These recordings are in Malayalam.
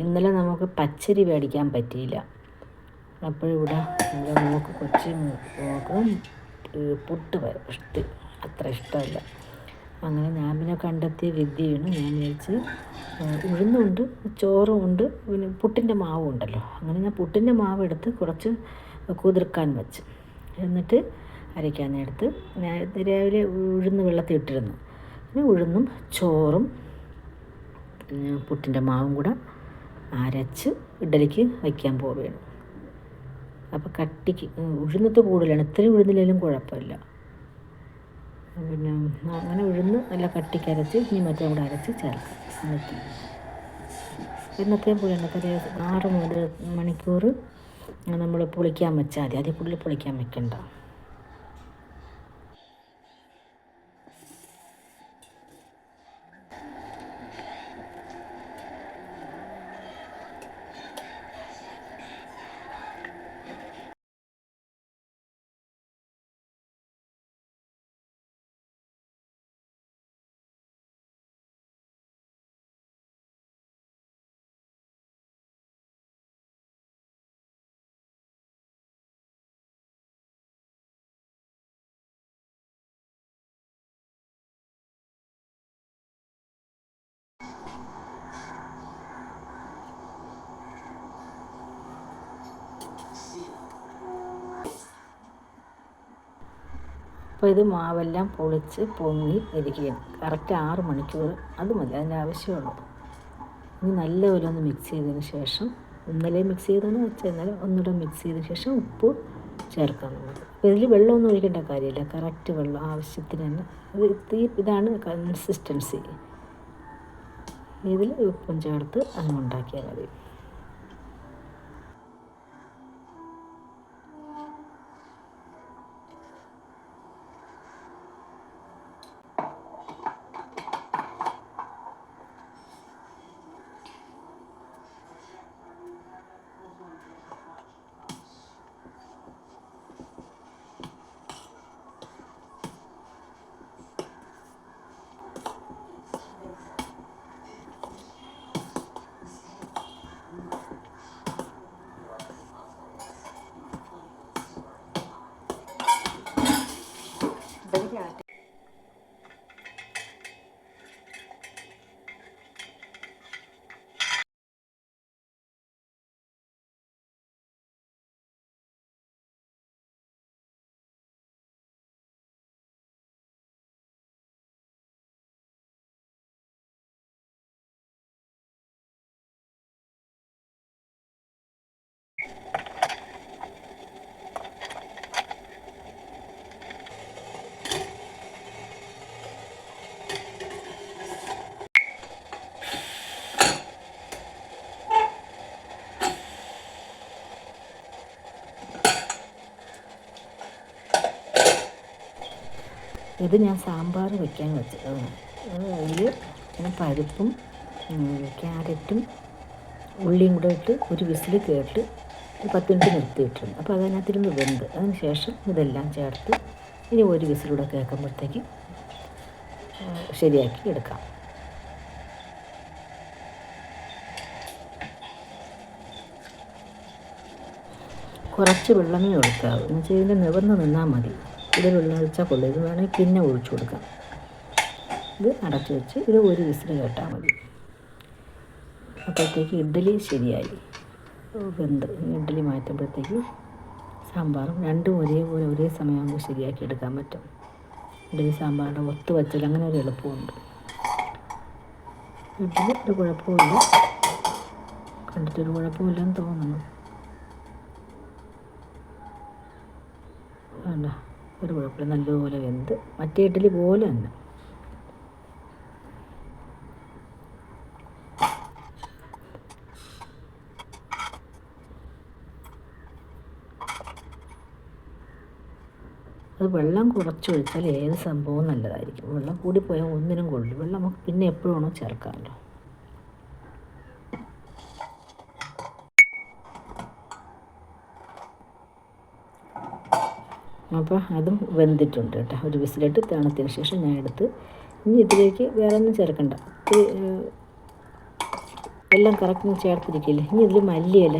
ഇന്നലെ നമുക്ക് പച്ചരി മേടിക്കാൻ പറ്റിയില്ല. അപ്പോഴിവിടെ ഇവിടെ നമുക്ക് കൊച്ചി നോക്കും പുട്ട് ഇഷ്ട അത്ര ഇഷ്ടമല്ല. അങ്ങനെ ഞാൻ കണ്ടെത്തിയ വിദ്യയാണ് ഞാൻ വിചാരിച്ച് ഉഴുന്നുണ്ട് ചോറും ഉണ്ട് പിന്നെ പുട്ടിന്റെ മാവും ഉണ്ടല്ലോ. അങ്ങനെ ഞാൻ പുട്ടിന്റെ മാവ് എടുത്ത് കുറച്ച് കുതിർക്കാൻ വെച്ച്. എന്നിട്ട് അരയ്ക്കാൻ എടുത്ത് ഞാൻ രാവിലെ ഉഴുന്ന് വെള്ളത്തിൽ ഇട്ടിരുന്നു. പിന്നെ ഉഴുന്നും ചോറും പുട്ടിന്റെ മാവും കൂടെ അരച്ച് ഇഡലിക്ക് വയ്ക്കാൻ പോവുകയാണ്. അപ്പോൾ കട്ടിക്ക് ഉഴുന്നത്ത് കൂടുതലാണ്. ഇത്രയും ഉഴുന്നില്ലെങ്കിലും കുഴപ്പമില്ല. പിന്നെ അങ്ങനെ ഉഴുന്ന് നല്ല കട്ടിക്ക് അരച്ച് ഇനി മറ്റേ കൂടെ അരച്ച് ചേർക്കാം. എന്നിട്ട് തന്നെ ഒരു ആറ് മുതൽ മണിക്കൂർ നമ്മൾ പുളിക്കാൻ വെച്ചാൽ മതി. അതിൽ കൂടുതൽ പുളിക്കാൻ വെക്കണ്ട. അപ്പോൾ ഇത് മാവെല്ലാം പൊളിച്ച് പൊങ്ങി ഇരിക്കുകയാണ്. കറക്റ്റ് ആറ് മണിക്കൂർ അത് മതി അതിന്റെ ആവശ്യമുള്ളൂ. ഇനി നല്ലപോലെ ഒന്ന് മിക്സ് ചെയ്തതിന് ശേഷം ഇന്നലെ മിക്സ് ചെയ്തതെന്ന് വെച്ചാൽ ഇന്നലെ ഒന്നുകൂടെ മിക്സ് ചെയ്ത ശേഷം ഉപ്പ് ചേർക്കാം. അപ്പോൾ ഇതിൽ വെള്ളമൊന്നും ഒഴിക്കേണ്ട കാര്യമില്ല കറക്റ്റ് വെള്ളം ആവശ്യത്തിന് തന്നെ. ഇത് ഇതാണ് കൺസിസ്റ്റൻസി ഇതിൽ ഉപ്പും ചേർത്ത് അങ്ങ് ഉണ്ടാക്കിയാൽ മതി. ഇത് ഞാൻ സാമ്പാർ വെക്കാൻ വെച്ചതാണ്. അതിൽ ഞാൻ പരിപ്പും ക്യാരറ്റും ഉള്ളിയും കൂടെ ഇട്ട് ഒരു വിസിൽ കേട്ട് പത്ത് മിനിറ്റ് നിർത്തിയിട്ടുണ്ട്. അപ്പോൾ അതിനകത്തിരുന്ന് വെന്ത്. അതിന് ശേഷം ഇതെല്ലാം ചേർത്ത് ഇനി ഒരു വിസിലൂടെ കേൾക്കുമ്പോഴത്തേക്ക് ശരിയാക്കി എടുക്കാം. കുറച്ച് വെള്ളമേ ഒഴിക്കാവൂ. എന്ന് വെച്ചാൽ ഇതിന്റെ നിവർന്ന് നിന്നാൽ മതി. ഇത് വെള്ളം ഒഴിച്ചാൽ കൊള്ളു. ഇത് വേണമെങ്കിൽ പിന്നെ ഒഴിച്ചു കൊടുക്കാം. ഇത് അടച്ചു വെച്ച് ഇത് ഒരു വിസിൽ കേട്ടാൽ മതി. അപ്പോഴത്തേക്ക് ഇഡ്ഡലി ശരിയായി. വെന്ത് ഇഡ്ഡലി മാറ്റുമ്പോഴത്തേക്ക് സാമ്പാറും രണ്ടും ഒരേപോലെ ഒരേ സമയമാകുമ്പോൾ ശരിയാക്കി എടുക്കാൻ പറ്റും. ഇഡ്ഡലി സാമ്പാറിന്റെ ഒത്ത് വച്ചൽ അങ്ങനെ ഒരു എളുപ്പമുണ്ട്. ഇഡ്ഡലി ഒരു കുഴപ്പമില്ല കണ്ടിട്ടൊരു കുഴപ്പമില്ലെന്ന് തോന്നുന്നു വേണ്ട ഒരു കുഴപ്പമില്ല നല്ലപോലെ വെന്ത് മറ്റേ ഇഡ്ഡലി പോലെ തന്നെ. അത് വെള്ളം കുറച്ചൊഴിച്ചാൽ ഏത് സംഭവവും നല്ലതായിരിക്കും. വെള്ളം കൂടിപ്പോയാൽ ഒന്നിനും കൊള്ളില്ല. വെള്ളം നമുക്ക് പിന്നെ എപ്പോഴും വേണോ ചേർക്കാമല്ലോ. അപ്പോൾ അതും വെന്തിട്ടുണ്ട് കേട്ടോ. ഒരു വിസിലിട്ട് തണുത്തതിന് ശേഷം ഞാൻ എടുത്ത് ഇനി ഇതിലേക്ക് വേറെ ഒന്നും ചേർക്കണ്ട. എല്ലാം കറക്റ്റ് ചേർത്തിരിക്കില്ലേ ഇനി ഇതിൽ മല്ലിയില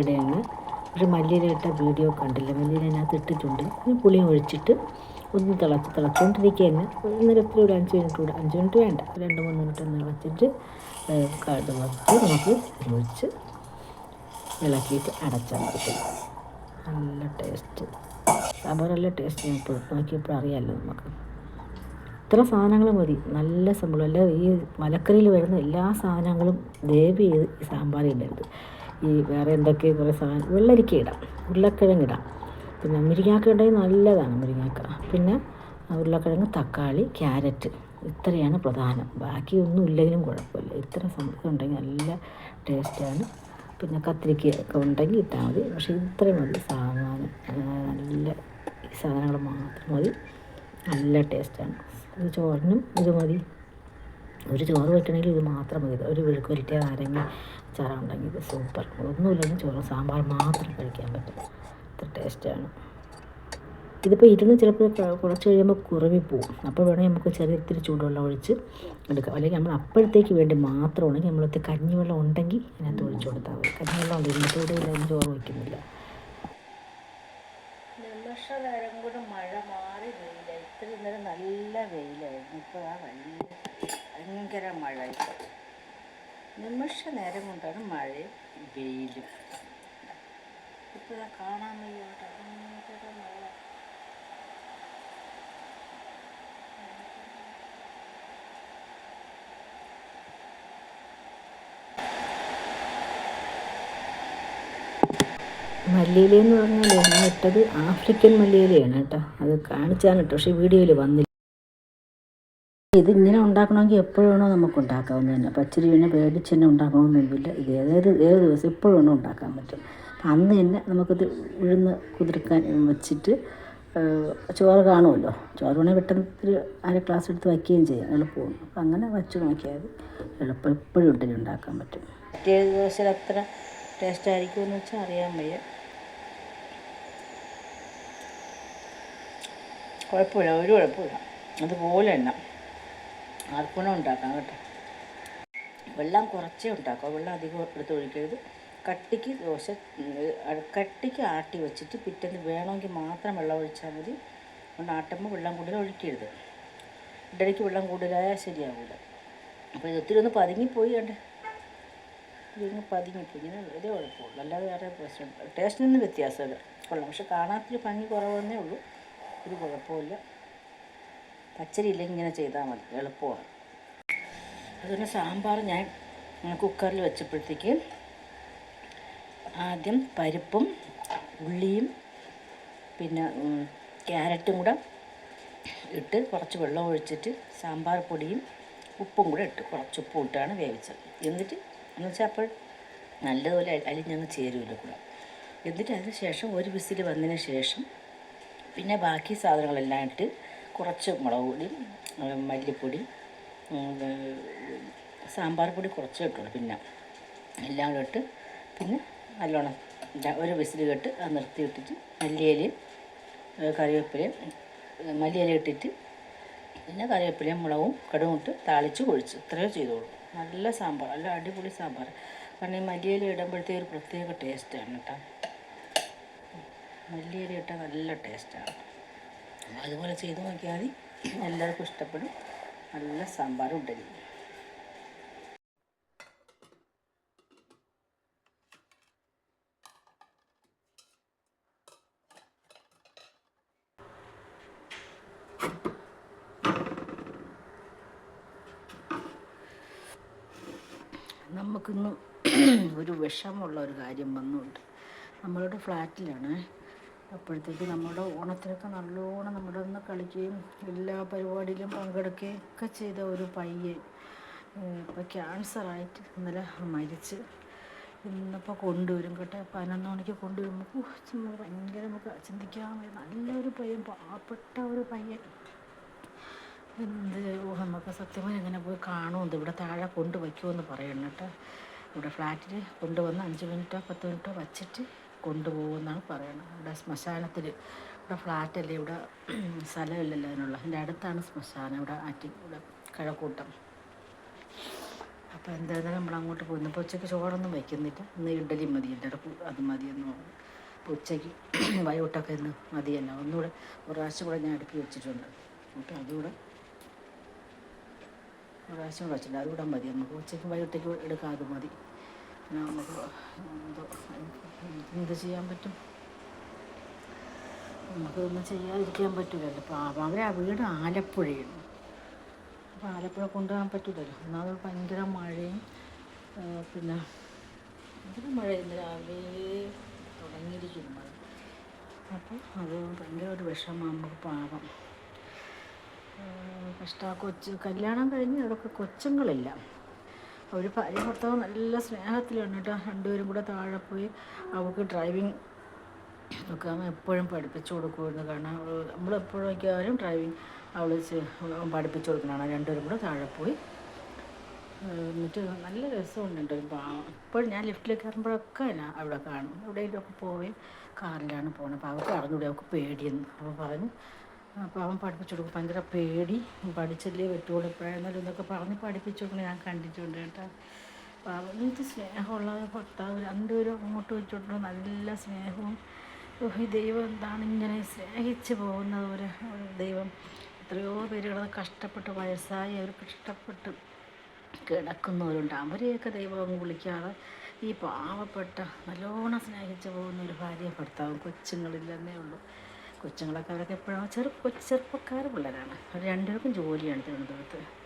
ഇടയാണ്. പക്ഷെ മല്ലിയില ഇട്ട വീഡിയോ കണ്ടില്ല. മല്ലിയില അതിനകത്ത് ഇട്ടിട്ടുണ്ട്. ഇനി പുളിയും ഒഴിച്ചിട്ട് ഒന്ന് തിളച്ച് തിളച്ചുകൊണ്ടിരിക്കുക തന്നെ. നേരത്തിൽ ഒരു അഞ്ച് മിനിറ്റ് കൂടെ അഞ്ച് മിനിറ്റ് വേണ്ട. രണ്ട് മൂന്ന് മിനിറ്റ് ഒന്ന് തിളച്ചിട്ട് വറുത്ത് നമുക്ക് ഒഴിച്ച് ഇളക്കിയിട്ട് അടച്ചാൽ മതി. നല്ല ടേസ്റ്റ് സാമ്പാർ നല്ല ടേസ്റ്റ് ഞാൻ ഇപ്പോൾ നോക്കിയപ്പോൾ അറിയാമല്ലോ നമുക്ക്. ഇത്ര സാധനങ്ങൾ മതി. നല്ല സംഭവം. അല്ല ഈ മലക്കറിയിൽ വരുന്ന എല്ലാ സാധനങ്ങളും ദയവ് ചെയ്ത് ഈ സാമ്പാറിൽ ഇടരുത്. ഈ വേറെ എന്തൊക്കെ കുറേ സാധനം വെള്ളരിക്ക ഇടാം. ഉരുളക്കിഴങ്ങ് ഇടാം. പിന്നെ മുരിങ്ങാക്ക ഉണ്ടെങ്കിൽ നല്ലതാണ് മുരിങ്ങാക്ക. പിന്നെ ഉരുളക്കിഴങ്ങ് തക്കാളി ക്യാരറ്റ് ഇത്രയാണ് പ്രധാനം. ബാക്കിയൊന്നും ഇല്ലെങ്കിലും കുഴപ്പമില്ല. ഇത്ര സംഭവം ഉണ്ടെങ്കിൽ നല്ല ടേസ്റ്റാണ് പിന്നെ കത്തിരിക്ക ഒക്കെ ഉണ്ടെങ്കിൽ ഇട്ടാൽ മതി. പക്ഷേ ഇത്രയും മതി സാധനം നല്ല ഈ സാധനങ്ങൾ മാത്രം മതി. നല്ല ടേസ്റ്റാണ്. ഇത് ചോറിനും ഇത് മതി. ഒരു ചോറ് വെക്കണമെങ്കിൽ ഇത് മാത്രം മതി. ഒരു വെളുക്കുരുട്ടിയ നാരങ്ങ ചാറ ഉണ്ടെങ്കിൽ ഇത് സൂപ്പർ. ഒന്നുമില്ലെങ്കിൽ ചോറ് സാമ്പാർ മാത്രം കഴിക്കാൻ പറ്റും. ഇത്ര ടേസ്റ്റാണ്. ഇതിപ്പോൾ ഇരുന്ന് ചിലപ്പോൾ കുറച്ച് കഴിയുമ്പോൾ കുറവി പോകും. അപ്പോൾ വേണമെങ്കിൽ നമുക്ക് ചെറിയ ഇത്തിരി ചൂടുവെള്ളം ഒഴിച്ച് എടുക്കാം. അല്ലെങ്കിൽ നമ്മൾ അപ്പോഴത്തേക്ക് വേണ്ടി മാത്രം ഉണ്ടെങ്കിൽ നമ്മളൊത്തി കഞ്ഞിവെള്ളം ഉണ്ടെങ്കിൽ അതിനകത്ത് ഒഴിച്ചു കൊടുത്താൽ മതി. കഞ്ഞിവെള്ളം ഉണ്ട്. ഇന്നത്തോടെ ഇല്ല ചോറ് വയ്ക്കുന്നില്ല. നിമിഷനേരം കൂടെ മഴ മാറി വെയില ഇത്ര നേരം നല്ല വെയിലായിരുന്നു. ഇപ്പോൾ ആ വലിയ ഭയങ്കര മഴ നിമിഷ നേരം കൊണ്ടാണ് മഴയും വെയിലും. ഇപ്പോൾ കാണാൻ വയ്യാട്ടോ ഭയങ്കര മഴ. മല്ലിയില എന്ന് പറഞ്ഞാൽ ഞാൻ ഇട്ടത് ആഫ്രിക്കൻ മല്ലിയിലയാണ് കേട്ടോ. അത് കാണിച്ചാണ് കേട്ടോ പക്ഷേ വീഡിയോയിൽ വന്നില്ല. ഇത് ഇങ്ങനെ ഉണ്ടാക്കണമെങ്കിൽ എപ്പോഴാണോ നമുക്ക് ഉണ്ടാക്കാവുന്നത് തന്നെ. പച്ചരി പിന്നെ പേടിച്ച് തന്നെ ഉണ്ടാക്കണമെന്നൊന്നുമില്ല ഇത് ഏത് ഏത് ദിവസം എപ്പോഴാണോ ഉണ്ടാക്കാൻ പറ്റും. അന്ന് തന്നെ നമുക്കിത് ഉഴുന്ന് കുതിർക്കാൻ വെച്ചിട്ട് ചോറ് കാണുമല്ലോ. ചോറ് വേണേൽ പെട്ടെന്ന് ഒരു അര ക്ലാസ് എടുത്ത് വയ്ക്കുകയും ചെയ്യാം. എളുപ്പമാണ് അപ്പം അങ്ങനെ വച്ച് നോക്കിയാൽ എളുപ്പം എപ്പോഴും ഉണ്ടെങ്കിൽ ഉണ്ടാക്കാൻ പറ്റും. മറ്റേ ദിവസം അത്ര ടേസ്റ്റ് ആയിരിക്കുമെന്ന് വെച്ചാൽ അറിയാൻ വയ്യ. കുഴപ്പമില്ല ഒരു കുഴപ്പമില്ല. അതുപോലെ തന്നെ അർപ്പണം ഉണ്ടാക്കാം കേട്ടോ. വെള്ളം കുറച്ചേ ഉണ്ടാക്കാം. വെള്ളം അധികം എടുത്ത് ഒഴിക്കരുത്. കട്ടിക്ക് ദോശ കട്ടിക്ക് ആട്ടി വെച്ചിട്ട് പിറ്റേന്ന് വേണമെങ്കിൽ മാത്രം വെള്ളം ഒഴിച്ചാൽ മതി. അതുകൊണ്ട് ആട്ടുമ്പോൾ വെള്ളം കൂടുതൽ ഒഴിക്കരുത്. ഇടയ്ക്ക് വെള്ളം കൂടുതലായാൽ ശരിയാവില്ല അപ്പോൾ ഇത് ഒത്തിരി ഒന്ന് പതുങ്ങിപ്പോയി കണ്ടേ. ഇതിങ്ങ് പതുങ്ങിപ്പോയി ഇങ്ങനെ ഇതേ കുഴപ്പമുള്ളൂ അല്ലാതെ വേറെ പ്രശ്നം. ടേസ്റ്റിനൊന്നും വ്യത്യാസമില്ല. കൊള്ളാം. പക്ഷെ കാണാത്തൊരു ഭംഗി കുറവെന്നേ ഉള്ളൂ. ഒരു കുഴപ്പമില്ല പച്ചരി ഇല്ലെങ്കിൽ ഇങ്ങനെ ചെയ്താൽ മതി. എളുപ്പമാണ്. അതുപോലെ സാമ്പാർ ഞാൻ കുക്കറിൽ വെച്ചപ്പോഴത്തേക്ക് ആദ്യം പരിപ്പും ഉള്ളിയും പിന്നെ ക്യാരറ്റും കൂടെ ഇട്ട് കുറച്ച് വെള്ളം ഒഴിച്ചിട്ട് സാമ്പാർ പൊടിയും ഉപ്പും കൂടെ ഇട്ട് കുറച്ച് ഉപ്പും ഇട്ടാണ് വേവിച്ചത്. എന്നിട്ട് എന്ന് വെച്ചാൽ അപ്പോൾ നല്ലതുപോലെ അലിഞ്ഞങ്ങ് ചേരുമല്ലോ കൂടെ. എന്നിട്ട് അതിന് ശേഷം ഒരു വിസിൽ വന്നതിന് ശേഷം പിന്നെ ബാക്കി സാധനങ്ങളെല്ലാം ഇട്ട് കുറച്ച് മുളക് പൊടി മല്ലിപ്പൊടി സാമ്പാർ പൊടി കുറച്ച് ഇട്ടുള്ളൂ പിന്നെ. എല്ലാം കൂടെ ഇട്ട് പിന്നെ നല്ലോണം ഒരു വിസിൽ കെട്ട് അത് നിർത്തി ഇട്ടിട്ട് മല്ലിയിലയും കറിവേപ്പിലയും മല്ലിയില ഇട്ടിട്ട് പിന്നെ കറിവേപ്പിലയും മുളകും കടുകും ഇട്ട് താളിച്ച് കൊഴിച്ച്. ഇത്രയോ ചെയ്തോളൂ നല്ല സാമ്പാർ നല്ല അടിപൊളി സാമ്പാർ. കാരണം ഈ മല്ലിയില ഇടുമ്പോഴത്തേ ഒരു പ്രത്യേക ടേസ്റ്റാണ് കേട്ടോ മല്ലിയില ഇട്ടാൽ നല്ല ടേസ്റ്റാണ് അതുപോലെ ചെയ്ത് നോക്കിയാൽ മതി. എല്ലാവർക്കും ഇഷ്ടപ്പെടും. നല്ല സാമ്പാർ ഉണ്ടല്ലോ നമുക്കിന്ന് ഒരു വിഷമുള്ള ഒരു കാര്യം വന്നുണ്ട് നമ്മളുടെ ഫ്ലാറ്റിലാണ്. അപ്പോഴത്തേക്ക് നമ്മുടെ ഓണത്തിനൊക്കെ നല്ലോണം നമ്മുടെ ഒന്ന് കളിക്കുകയും എല്ലാ പരിപാടിയിലും പങ്കെടുക്കുകയും ഒക്കെ ചെയ്ത ഒരു പയ്യൻ ഇപ്പോൾ ക്യാൻസറായിട്ട് ഇന്നലെ മരിച്ച് ഇന്നിപ്പോൾ കൊണ്ടുവരും കേട്ടോ. പതിനൊന്ന് മണിക്ക് കൊണ്ടുവരുമ്പോൾ ഭയങ്കര നമുക്ക് ചിന്തിക്കാൻ നല്ലൊരു പയ്യൻ പാവപ്പെട്ട ഒരു പയ്യൻ. എന്ത് നമുക്ക് സത്യമായി എങ്ങനെ പോയി കാണുമെന്ന് ഇവിടെ താഴെ കൊണ്ടുവയ്ക്കുമെന്ന് പറയണം കേട്ടോ. ഇവിടെ ഫ്ലാറ്റിൽ കൊണ്ടുവന്ന് അഞ്ച് മിനിറ്റോ പത്ത് മിനിറ്റോ വച്ചിട്ട് കൊണ്ടുപോകുമെന്നാണ് പറയുന്നത് ഇവിടെ ശ്മശാനത്തിൽ ഇവിടെ ഫ്ലാറ്റല്ലേ ഇവിടെ സ്ഥലമില്ലല്ലോ അതിനുള്ള. എന്റെ അടുത്താണ് ശ്മശാനം ഇവിടെ ആറ്റി ഇവിടെ കഴക്കൂട്ടം. അപ്പോൾ എന്തായാലും നമ്മൾ അങ്ങോട്ട് പോയി. ഇപ്പോൾ ഉച്ചയ്ക്ക് ചോറൊന്നും വയ്ക്കുന്നില്ല. ഇന്ന് ഇഡലി മതി. എല്ലാവർക്കും അത് മതിയെന്ന് പറഞ്ഞു. അപ്പോൾ ഉച്ചയ്ക്ക് വൈകിട്ടൊക്കെ ഇന്ന് മതിയല്ല. ഒന്നുകൂടെ ഒരു പ്രാവശ്യം കൂടെ ഞാൻ അടുപ്പി വെച്ചിട്ടുണ്ട്. അപ്പോൾ അതുകൂടെ പ്രാവശ്യം കൂടെ വെച്ചിട്ടുണ്ട് അതുകൂടെ മതി. നമുക്ക് ഉച്ചയ്ക്ക് വൈകിട്ടേക്ക് എടുക്കാം. അത് മതി. നമുക്ക് എന്തോ എന്ത് ചെയ്യാൻ പറ്റും? നമുക്കൊന്നും ചെയ്യാതിരിക്കാൻ പറ്റില്ലല്ലോ പാവം അവരെ ആ വീട് ആലപ്പുഴയാണ്. അപ്പോൾ ആലപ്പുഴ കൊണ്ടുപോകാൻ പറ്റില്ലല്ലോ ഒന്നാമത് ഭയങ്കര മഴയും പിന്നെ ഭയങ്കര മഴ ഇന്ന് രാവിലെ തുടങ്ങിയിരിക്കുന്നു മഴ. അപ്പോൾ അത് ഭയങ്കര ഒരു വിഷമം. നമുക്ക് പാവം. കഷ്ട കൊച്ച് കല്യാണം കഴിഞ്ഞ് ഇവിടെയൊക്കെ കൊച്ചുങ്ങളില്ല. അവർ ഭാര്യ ഭർത്താവ് നല്ല സ്നേഹത്തിലാണ് കേട്ടോ. രണ്ടുപേരും കൂടെ താഴെ പോയി അവൾക്ക് ഡ്രൈവിംഗ് ഒക്കെ എപ്പോഴും പഠിപ്പിച്ചു കൊടുക്കുമായിരുന്നു. കാരണം നമ്മളെപ്പോഴൊക്കെയായാലും ഡ്രൈവിംഗ് അവൾ പഠിപ്പിച്ചു കൊടുക്കണതാണ് രണ്ടുപേരും കൂടെ താഴെ പോയി. എന്നിട്ട് നല്ല രസമുണ്ട് ഇപ്പോഴും ഞാൻ ലിഫ്റ്റിൽ കയറുമ്പോഴൊക്കെ ഞാൻ അവിടെ കാണും. എവിടെയെങ്കിലുമൊക്കെ പോവുകയും കാറിലാണ് പോകുന്നത്. അപ്പോൾ അവൾക്ക് അറിഞ്ഞൂടെ അവൾക്ക് പേടിയെന്ന്. അപ്പോൾ പറഞ്ഞു അപ്പോൾ അവൻ പഠിപ്പിച്ചു കൊടുക്കും. ഭയങ്കര പേടി. പഠിച്ചല്ലേ പറ്റുള്ളൂ. എപ്പോഴായിരുന്നാലും എന്നൊക്കെ പറഞ്ഞ് പഠിപ്പിച്ചു കൊടുക്കണം ഞാൻ കണ്ടിട്ടുണ്ട് കേട്ടോ. അപ്പോൾ അവനത് സ്നേഹമുള്ള ഭർത്താവ് രണ്ടുപേരും അങ്ങോട്ട് വെച്ചോട്ടുള്ള നല്ല സ്നേഹവും ദൈവം എന്താണ് ഇങ്ങനെ സ്നേഹിച്ച് പോകുന്നത് ഒരു ദൈവം. എത്രയോ പേരുകൾ കഷ്ടപ്പെട്ട് വയസ്സായി അവർ കഷ്ടപ്പെട്ട് കിടക്കുന്നവരുണ്ട്. അവരെയൊക്കെ ദൈവം അങ്ങ് വിളിക്കാതെ ഈ പാവപ്പെട്ട നല്ലോണം സ്നേഹിച്ച് പോകുന്ന ഒരു ഭാര്യ ഭർത്താവും കൊച്ചുങ്ങളില്ലെന്നേ ഉള്ളൂ. കൊച്ചുങ്ങളൊക്കെ അവരൊക്കെ എപ്പോഴും ചെറു ചെറുപ്പക്കാർ പിള്ളേരാണ്. അവർ രണ്ടുപേർക്കും ജോലിയാണ് തിരുവനന്തപുരത്ത്.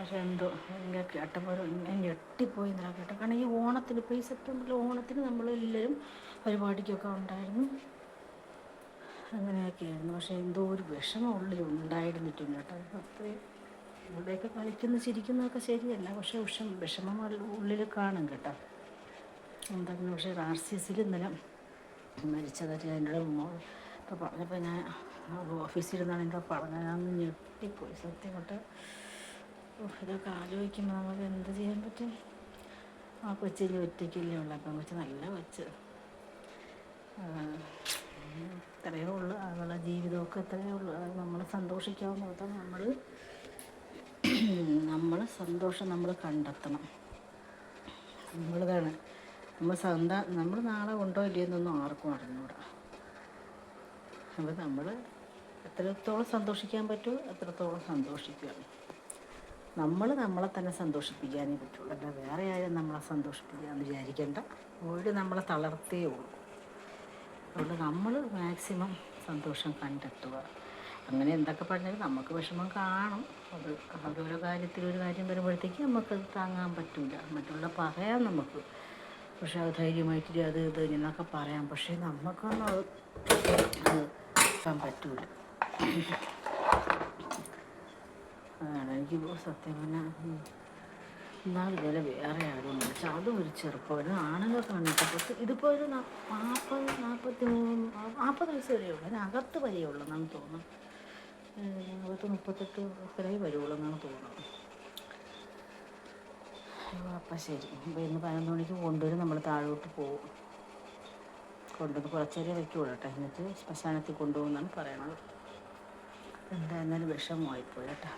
പക്ഷേ എന്തോ ഭയങ്കര കേട്ടപ്പോൾ ഞെട്ടിപ്പോയി എന്നാ കേട്ടോ. കാരണം ഈ ഓണത്തിന് ഇപ്പോൾ ഈ സെപ്റ്റംബറിൽ ഓണത്തിന് നമ്മളെല്ലാവരും പരിപാടിക്കൊക്കെ ഉണ്ടായിരുന്നു. അങ്ങനെയൊക്കെയായിരുന്നു. പക്ഷേ എന്തോ ഒരു വിഷമം ഉള്ളിൽ ഉണ്ടായിരുന്നിട്ടുണ്ട് കേട്ടോ. അത്രയും ഇവിടെയൊക്കെ കളിക്കുന്ന ചിരിക്കുന്നതൊക്കെ ശരിയല്ല. പക്ഷേ വിഷം വിഷമം ഉള്ള- ഉള്ളിൽ കാണും കേട്ടോ. എന്താ പക്ഷേ ആർ സി എസിൽ ഇന്നലെ മരിച്ചതൊക്കെ അതിന്റെ ഇപ്പോൾ പറഞ്ഞപ്പോൾ ഞാൻ ഓഫീസിലിരുന്നാണ് എന്താ പറഞ്ഞത് ഞാൻ ഞെട്ടിപ്പോയി. സത്യം കൊണ്ട് ഇതൊക്കെ ആലോചിക്കുമ്പോൾ നമുക്ക് എന്ത് ചെയ്യാൻ പറ്റും? ആ കൊച്ചി ഒറ്റയ്ക്കല്ലേ ഉള്ളു. അപ്പം കൊച്ചു നല്ല കൊച്ച്. ഇത്രയേ ഉള്ളൂ. അവളുടെ ജീവിതമൊക്കെ ഇത്രയേ ഉള്ളൂ. അത് നമ്മൾ സന്തോഷിക്കാവുന്ന മാത്രം നമ്മൾ നമ്മൾ സന്തോഷം നമ്മൾ കണ്ടെത്തണം. നമ്മളിതാണ്. നമ്മൾ സ്വന്തം നമ്മൾ നാളെ ഉണ്ടോ ഇല്ലയോ എന്നൊന്നും ആർക്കും അറിഞ്ഞൂടാ. അപ്പോൾ നമ്മൾ എത്രത്തോളം സന്തോഷിക്കാൻ പറ്റുമോ എത്രത്തോളം സന്തോഷിക്കുക നമ്മൾ നമ്മളെ തന്നെ സന്തോഷിപ്പിക്കാനേ പറ്റുള്ളൂ. അല്ല വേറെ ആരും നമ്മളെ സന്തോഷിപ്പിക്കാമെന്ന് വിചാരിക്കേണ്ട. ഒരു നമ്മളെ തളർത്തേ ഉള്ളൂ. അതുകൊണ്ട് നമ്മൾ മാക്സിമം സന്തോഷം കണ്ടെത്തുക. അങ്ങനെ എന്തൊക്കെ പറഞ്ഞാലും നമുക്ക് വിഷമം കാണും. അത് ഓരോരോ കാര്യത്തിൽ ഒരു കാര്യം വരുമ്പോഴത്തേക്ക് നമുക്കത് താങ്ങാൻ പറ്റില്ല മറ്റുള്ള പറയാം നമുക്ക്. പക്ഷെ അത് ധൈര്യമായിട്ട് അത് ഇത് എന്നൊക്കെ പറയാം. പക്ഷേ നമുക്കൊന്നും അത് പറ്റൂല. അതാണ് എനിക്ക് സത്യം പറഞ്ഞാൽ എന്നാൽ ഇതുപോലെ വേറെ ആരും പക്ഷെ അതും ഒരു ചെറുപ്പം ആണുങ്ങൾക്കാണ് ഇപ്പോൾ ഇതിപ്പോൾ ഒരു നാൽപ്പത് നാൽപ്പത്തി മൂന്ന് നാൽപ്പത് വയസ്സ് വരെയുള്ളൂ അതിനകത്ത് വരെയുള്ളൂ എന്നാണ് തോന്നുന്നത്. അകത്ത് മുപ്പത്തെട്ട് വരെ വരുള്ളൂ എന്നാണ് തോന്നുന്നത്. അപ്പം ശരി. അപ്പോൾ ഇന്ന് പതിനൊന്ന് മണിക്ക് കൊണ്ടുവരും. നമ്മൾ താഴോട്ട് പോകും കൊണ്ടുവന്ന് കുറച്ചേരെ വയ്ക്കുള്ളൂ കേട്ടോ എന്നിട്ട് ശ്മശാനത്തിൽ കൊണ്ടുപോകുമെന്നാണ് പറയണത്. എന്തായിരുന്നാലും വിഷമമായിപ്പോയി കേട്ടോ.